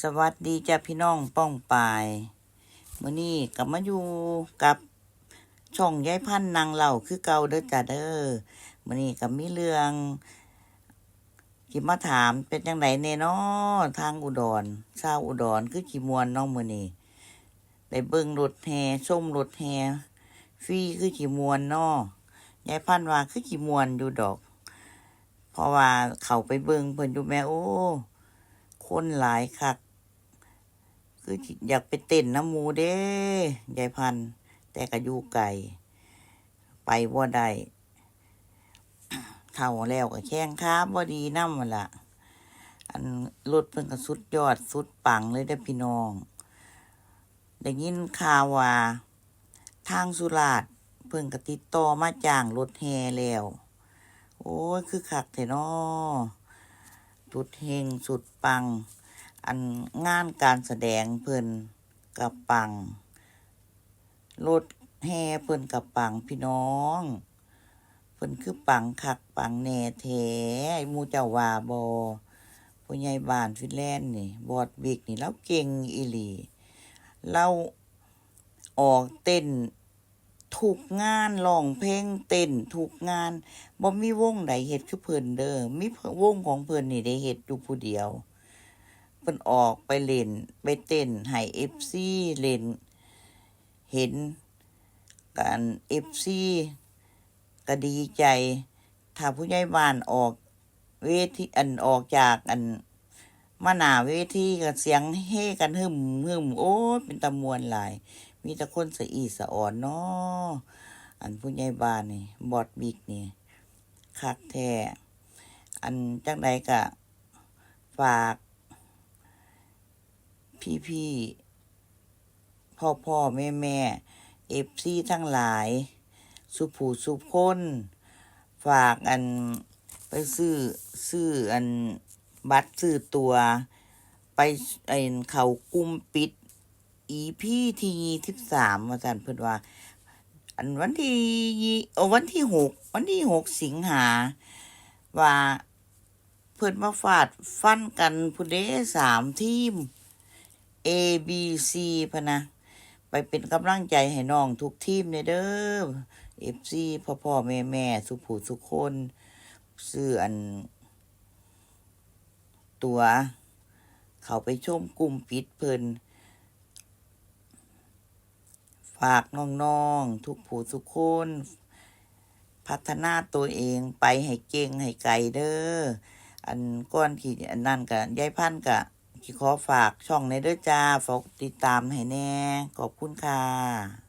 สวัสดีจ้าพี่น้องป้องปายมื้อนี้กลับมาอยู่กับช่องยายพันนางเหล่าคือเก่าเด้อจ้าเด้อมื้อนี้ก็มีเรื่องที่มาถามเป็นจังไดแน่น้อทางอุดรชาวอุดรคือขีมวนน้องมื้อนี้ได้เบิ่งรถแห่ชมรถแห่ฟรีคือขีมวนนาะยายพันว่าคือขีมวนอยู่ดอก เพราะว่าเขาไปเบิ่งเพิ่นอยู่แม่โอ้คนหลายคัก คืออยากไปเต้นน้ำมูเด้ยายพันแต่ก็อยู่ไกลไปบ่ได้เท่าแล้วก็แข้งขาบ่ดีนำมันละอันรถเพิ่นก็สุดยอดสุดปังเลยเด้พี่น้อง ได้ยินข่าวว่าทางสุราษฎร์เพิ่นก็ติดต่อมาจ้างรถแห่แล้ว โอ้ยคือคักแท้นอสุดเฮงสุดปัง อันงานการแสดงเพิ่นกับปังรถแห่เพิ่นกับปังพี่น้อง เพิ่นคือปังคักปังแหน่แท้มูเจ้าว่าบอผู้ใหญ่บ้านฟินแลนด์นี่ บอดบิกนี่เราเก่งอีหลีเราออกเต้นทุกงานร้องเพลงเต้นทุกงานบ่มีวงใดเฮ็ดคือเพิ่นเด้อมีวงของเพิ่นนี่ได้เฮ็ดอยู่ผู้เดียว เพิ่นออกไปเล่น ไปเต้นให้ FC เล่น เห็นการ FC ก็ดีใจ ถ้าผู้ใหญ่บ้านออกเวทีอันออกจากอันมาหนาเวทีก็เสียงเฮกันหึมหึมโอ้เป็นตะมวนหลาย มีแต่คนสะอีสะอ่อนเนาะอันผู้ใหญ่บ้านนี่บอดบิ๊กนี่คักแท้อันจังใดก็ฝาก พี่พี่พ่อพ่อแม่แม่เอฟซีทั้งหลาย สุผูสุพคนฝากอันไปซื้อซื้ออันบัตรซื้อตัว ไปไอ้เขากุมปิด อีพี่ที่ทิบสามมาสันเพิ่นว่า อันวันที่ยี่โอวันที่หกวันที่หกสิงหาว่า เพิ่นมาฟาดฟันกันผู้เดสามทีม A B C พะนะ ไปเป็นกำลังใจให้น้องทุกทีมเลยเด้อ FC พ่อพ่อแม่แม่สุผู้สุกคนซื้ออัน ตัว เขาไปชมกลุ่มปิดเพิ่นฝากน้องๆทุกผู้ทุกคน พัฒนาตัวเองไปให้เก่งให้ไกลเด้ออันก้อนที่อันนั่นกะยายพันธุ์กะ ที่ขอฝากช่องในเด้อจ้าฝากติดตามให้แน่ ขอบคุณค่ะ